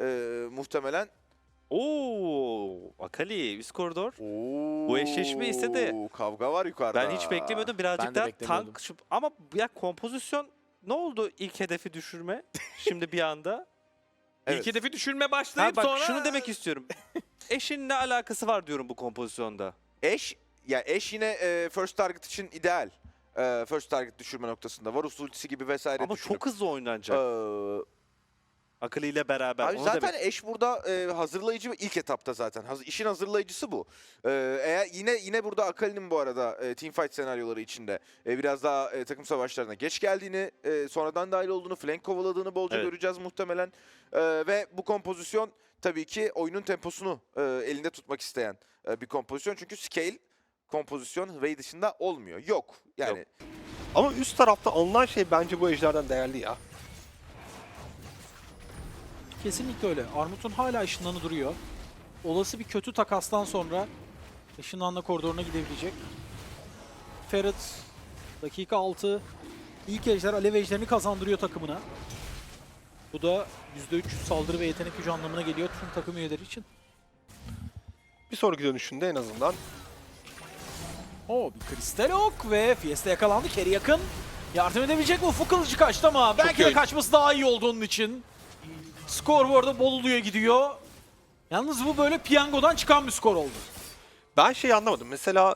e, muhtemelen. Oo, Akali üst koridor. Bu eşleşme ise de- Kavga var yukarıda. Ben hiç beklemiyordum birazcık Ben de daha beklemiyordum. tank şu- ama ya kompozisyon ne oldu ilk hedefi düşürme şimdi bir anda? Evet. İlk hedefi düşürme Ha, başlayıp bak sonra... şunu demek istiyorum. Eşin ne alakası var diyorum bu kompozisyonda. Eş, ya eş yine e, first target için ideal. E, first target düşürme noktasında. Varus ultisi gibi vesaire Ama düşünüp. çok hızlı oynanacak. Ee, Akali ile beraber. Abi onu zaten demek. eş burada e, hazırlayıcı ilk etapta zaten. Haz- işin hazırlayıcısı bu. Ee, eğer yine yine burada Akali'nin bu arada e, teamfight senaryoları içinde e, biraz daha e, takım savaşlarına geç geldiğini, e, sonradan dahil olduğunu, flank kovaladığını bolca Evet. göreceğiz muhtemelen. E, ve bu kompozisyon tabii ki oyunun temposunu e, elinde tutmak isteyen e, bir kompozisyon. Çünkü scale kompozisyon Ray dışında olmuyor. Yok. Yani Yok. Ama üst tarafta alınan şey bence bu ejderden değerli ya. Kesinlikle öyle. Armut'un hala ışınlanı duruyor. Olası bir kötü takastan sonra ışınlanla koridoruna gidebilecek. Ferret dakika 6 ilk ejder alev ejderini kazandırıyor takımına. Bu da %3 saldırı ve yetenek gücü anlamına geliyor tüm takım üyeleri için. Bir sonraki dönüşünde en azından Oo bir kristal ok ve Fiesta yakalandı. Keri yakın. Yardım edebilecek mi? Ufuk kılıcı kaçtı ama belki de kaçması daha iyi oldu onun için. Skor bu arada Bolulu'ya gidiyor. Yalnız bu böyle piyangodan çıkan bir skor oldu. ben şey anlamadım. Mesela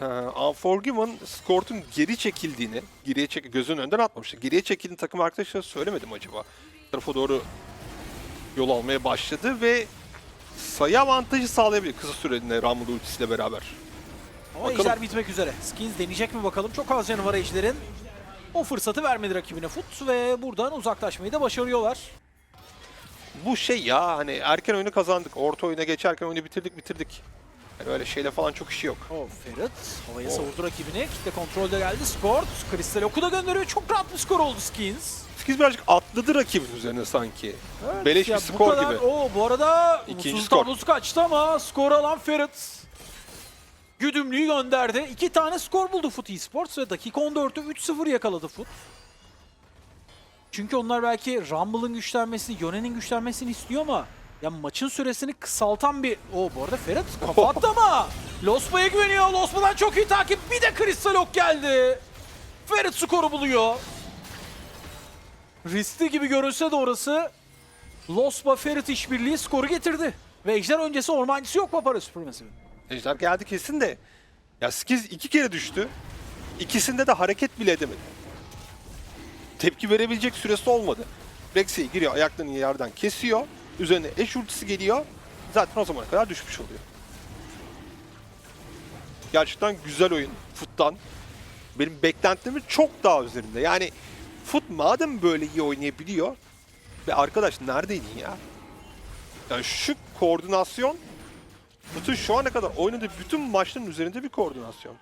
e, Unforgiven Skort'un geri çekildiğini, geriye çek gözünün önünden atmamıştı. Geriye çekildiğini takım arkadaşlara söylemedim acaba. Tarafa doğru yol almaya başladı ve sayı avantajı sağlayabilir kısa süreliğine Rumble ultisiyle beraber. Ama Bakalım. ejder bitmek üzere. Skins deneyecek mi bakalım. Çok az canı var ejderin. O fırsatı vermedi rakibine Foot ve buradan uzaklaşmayı da başarıyorlar. Bu şey ya hani erken oyunu kazandık. Orta oyuna geçerken oyunu bitirdik bitirdik. Yani öyle şeyle falan çok işi yok. O Ferret havaya Oh. savurdu rakibini. Kitle kontrolde geldi. Skort. Kristal oku da gönderiyor. Çok rahat bir skor oldu Skins. Skills birazcık atladı rakibin üzerine sanki. Evet, Beleş ya bir skor kadar- gibi. Oo, bu arada İkinci skor. kaçtı ama skor alan Ferret. Güdümlüyü gönderdi. İki tane skor buldu Foot Esports ve dakika 14'te 3-0 yakaladı Foot. Çünkü onlar belki Rumble'ın güçlenmesini, Yone'nin güçlenmesini istiyor ama ya maçın süresini kısaltan bir... O bu arada Ferret kafa attı ama güveniyor. Losba'dan çok iyi takip. Bir de Crystal Ok geldi. Ferret skoru buluyor. Riskli gibi görünse de orası Losba Ferret işbirliği skoru getirdi. Ve ejder öncesi ormancısı yok Papara Supremacy'nin. Ejder geldi kesin de. Ya Skills iki kere düştü. İkisinde de hareket bile edemedi. Tepki verebilecek süresi olmadı. Rex'e giriyor ayaklarını yerden kesiyor. Üzerine eş ultisi geliyor. Zaten o zamana kadar düşmüş oluyor. Gerçekten güzel oyun Foot'tan. Benim beklentilerim çok daha üzerinde. Yani Foot madem böyle iyi oynayabiliyor ve arkadaş neredeydin ya? Yani şu koordinasyon bütün şu ana kadar oynadığı bütün maçların üzerinde bir koordinasyon.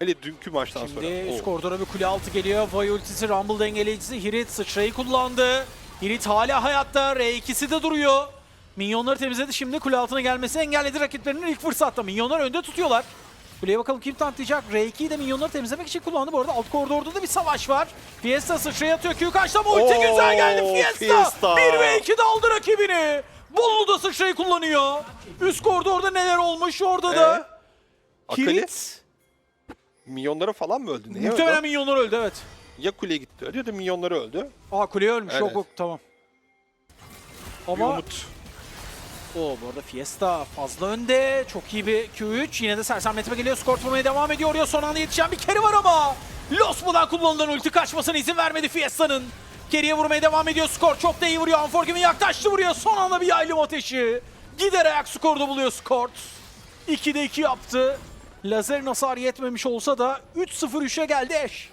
Hele dünkü maçtan sonra. Şimdi üst Oo. koridora bir kule altı geliyor. Vay ultisi, Rumble dengeleyicisi. Hirit sıçrayı kullandı. Hirit hala hayatta. R2'si de duruyor. Minyonları temizledi. Şimdi kule altına gelmesi engelledi rakiplerinin ilk fırsatta. Minyonlar önde tutuyorlar. Kuleye bakalım kim tanklayacak. R2'yi de minyonları temizlemek için kullandı. Bu arada alt koridorda da bir savaş var. Fiesta sıçraya atıyor. Q kaçtı ama ulti Oo, güzel geldi. Fiesta. Fiesta. 1 ve 2 daldı rakibini. Bollu da sıçrayı kullanıyor. Üst koridorda neler olmuş orada da. Ee? Akali Hirit. Milyonlara falan mı öldü? Neye Muhtemelen öldü? minyonlar öldü evet. Ya kuleye gitti öldü ya da milyonları öldü. Aa kuleye ölmüş. Evet. Yok yok tamam. Bir Ama umut. o bu arada Fiesta fazla önde. Çok iyi bir Q3. Yine de sersemletme geliyor. Skor tutmaya devam ediyor. Ya son anda yetişen bir keri var ama Losmu'dan kullanılan ulti kaçmasına izin vermedi Fiesta'nın. Geriye vurmaya devam ediyor. Skor çok da iyi vuruyor. Unforgiven yaklaştı vuruyor. Son anda bir yaylım ateşi. Gider ayak skorda buluyor Skort. 2'de 2 yaptı. Lazer hasar yetmemiş olsa da 3-0-3'e geldi eş.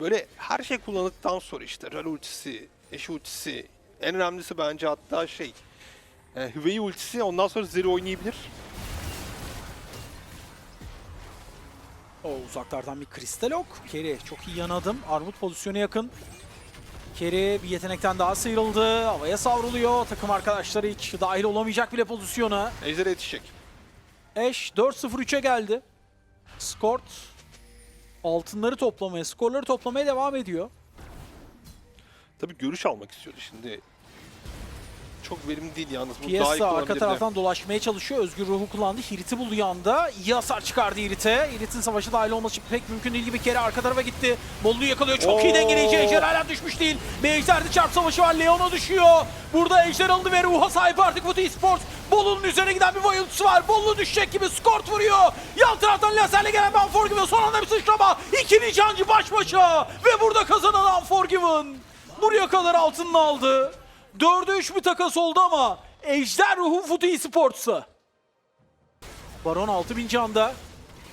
Böyle her şey kullanıldıktan sonra işte Ral ultisi, eş ultisi, en önemlisi bence hatta şey e, Hüveyi ultisi ondan sonra Zeri oynayabilir. O uzaklardan bir kristal ok. Keri çok iyi yan adım. Armut pozisyona yakın. Keri bir yetenekten daha sıyrıldı. Havaya savruluyor. Takım arkadaşları hiç dahil olamayacak bile pozisyona. Ejder'e yetişecek. Eş 4-0-3'e geldi. Skort altınları toplamaya, skorları toplamaya devam ediyor. Tabii görüş almak istiyordu şimdi. Çok verimli değil yalnız. İyi Fiesta arka taraftan dolaşmaya çalışıyor. Özgür ruhu kullandı. Hirit'i buldu yanda. İyi hasar çıkardı Hirit'e. Hirit'in savaşa dahil olması pek mümkün değil gibi kere arka tarafa gitti. Bollu'yu yakalıyor. Çok iyi Oo. dengeleyici. Ejder hala düşmüş değil. Bir Ejder'de çarp savaşı var. Leon'a düşüyor. Burada Ejder alındı ve ruha sahip artık Futu Esports. Bolu'nun üzerine giden bir bayıltısı var. Bolu düşecek gibi skort vuruyor. Yan taraftan laserle gelen bir Unforgiven. Son anda bir sıçrama. İkili cancı baş başa. Ve burada kazanan Unforgiven. Buraya kadar altınını aldı. Dörde üç bir takas oldu ama Ejder ruhu Futu Esports'a. Baron 6000 canda.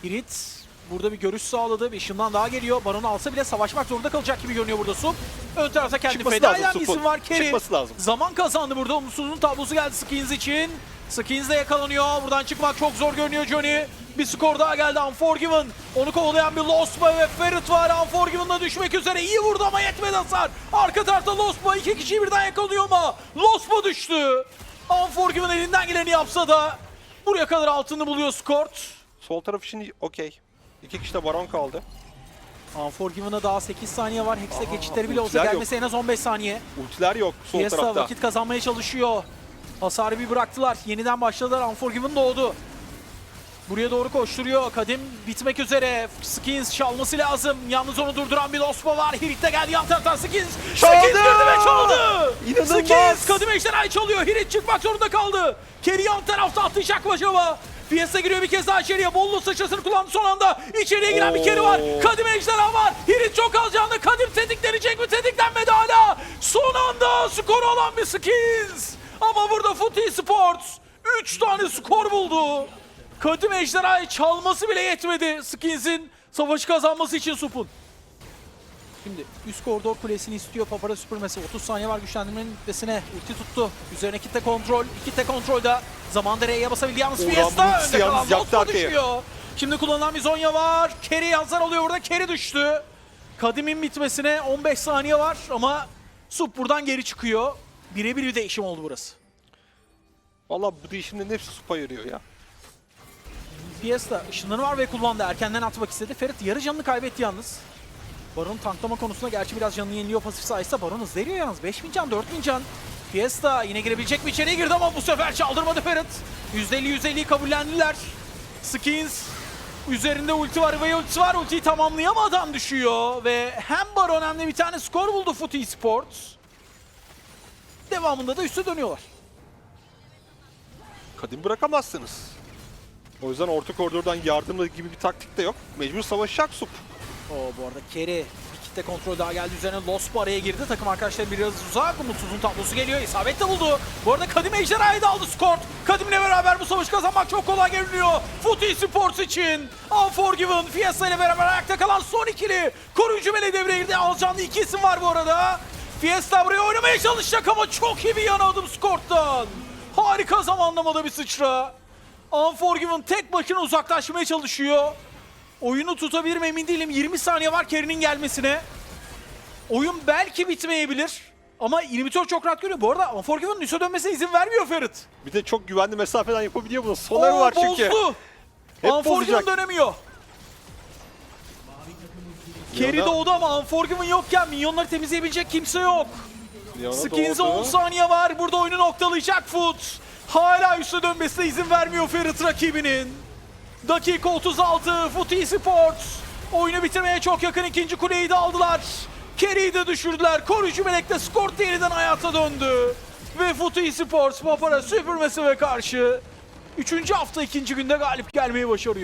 Hirit burada bir görüş sağladı. Bir ışından daha geliyor. Baron alsa bile savaşmak zorunda kalacak gibi görünüyor burada Sup. Ön tarafta kendi Çıkması feda lazım eden bir Sup'un. isim var. Kerry. Çıkması lazım. Zaman kazandı burada. Umutsuzluğun tablosu geldi Skins için. Skins de yakalanıyor. Buradan çıkmak çok zor görünüyor Johnny. Bir skor daha geldi Unforgiven. Onu kovalayan bir Lospa ve Ferit var. Unforgiven'la düşmek üzere. İyi vurdu ama yetmedi hasar. Arka tarafta Lospa. iki kişiyi birden yakalıyor ama Lospa düştü. Unforgiven elinden geleni yapsa da buraya kadar altını buluyor Skort. Sol taraf için okey. İki kişi de baron kaldı. Unforgiven'a daha 8 saniye var. Hex'e geçitleri bile olsa ultiler yok. gelmesi en az 15 saniye. Ultiler yok sol Fiesta tarafta. vakit kazanmaya çalışıyor. Hasarı bir bıraktılar. Yeniden başladılar. Unforgiven doğdu. Buraya doğru koşturuyor. Kadim bitmek üzere. Skins çalması lazım. Yalnız onu durduran bir Lospa var. Hirit de geldi yan taraftan Skins. Çaldı! Skins girdi ve çaldı. İnanılmaz! Skins Kadim ejderhayı çalıyor. Hirit çıkmak zorunda kaldı. Kerry yan tarafta atlayacak acaba? Fiesta giriyor bir kez daha içeriye. Bollu sıçrasını kullandı son anda. İçeriye giren bir Kerry var. Oo. Kadim ejderha var. Hirit çok az canlı. Kadim tetiklenecek mi? Tetiklenmedi hala. Son anda skoru alan bir Skins. Ama burada Footy Sports 3 tane skor buldu. Kadim ejderhayı çalması bile yetmedi Skins'in savaşı kazanması için Sup'un. Şimdi üst koridor kulesini istiyor Papara süpürmesi. 30 saniye var güçlendirmenin bitmesine. Ulti tuttu. Üzerine kitle kontrol. kitle kontrolde. Zamanda R'ye basabildi. Yalnız Uğran Fiesta önde kalan yaktı düşüyor. Şimdi kullanılan bir Zonya var. Kerry yazar oluyor burada. Kerry düştü. Kadim'in bitmesine 15 saniye var ama Sup buradan geri çıkıyor. Birebir bir değişim oldu burası. Valla bu değişimlerin hepsi supa yarıyor ya. Fiesta ışınları var ve kullandı. Erkenden atmak istedi. Ferit yarı canını kaybetti yalnız. Baron tanklama konusunda gerçi biraz canını yeniliyor pasif sayesinde. Baron hızlı eriyor yalnız. 5000 can, 4000 can. Fiesta yine girebilecek mi içeriye girdi ama bu sefer çaldırmadı Ferit. %50-%50'yi kabullendiler. Skins üzerinde ulti var ve ultisi var. Ultiyi tamamlayamadan düşüyor ve hem Baron hem de bir tane skor buldu Footy Sports. Devamında da üste dönüyorlar. Kadim bırakamazsınız. O yüzden orta koridordan yardımla gibi bir taktik de yok. Mecbur savaşacak sup. O bu arada Kerry bir kitle kontrol daha geldi üzerine Lost araya girdi. Takım arkadaşları biraz uzak. Umutsuzun tablosu geliyor. İsabet de buldu. Bu arada Kadim Ejderha'yı da aldı Skort. Kadim'le beraber bu savaşı kazanmak çok kolay görünüyor. Footy Sports için. Unforgiven, Fiesta ile beraber ayakta kalan son ikili. Koruyucu Mele devreye girdi. Alcanlı iki isim var bu arada. Fiesta buraya oynamaya çalışacak ama çok iyi bir yan adım Skort'tan. Harika zamanlamada bir sıçra. Unforgiven tek başına uzaklaşmaya çalışıyor. Oyunu tutabilir mi emin değilim. 20 saniye var Kerry'nin gelmesine. Oyun belki bitmeyebilir. Ama inhibitor çok rahat görüyor. Bu arada Unforgiven'ın üste dönmesine izin vermiyor Ferit. Bir de çok güvenli mesafeden yapabiliyor bunu. Soner Oo, var çünkü. Bozdu. Hep Unforgiven bozacak. dönemiyor. Leon'a- doğdu ama Unforgiven yokken minyonları temizleyebilecek kimse yok. Skins'e doğdu. 10 saniye var. Burada oyunu noktalayacak Foot. Hala üste dönmesine izin vermiyor Ferit rakibinin. Dakika 36 Footy Sports. Oyunu bitirmeye çok yakın ikinci kuleyi de aldılar. Kerry'i de düşürdüler. Koruyucu Melek'te skor yeniden hayata döndü. Ve Footy Sports Papara süpürmesi ve karşı. Üçüncü hafta ikinci günde galip gelmeyi başarıyor.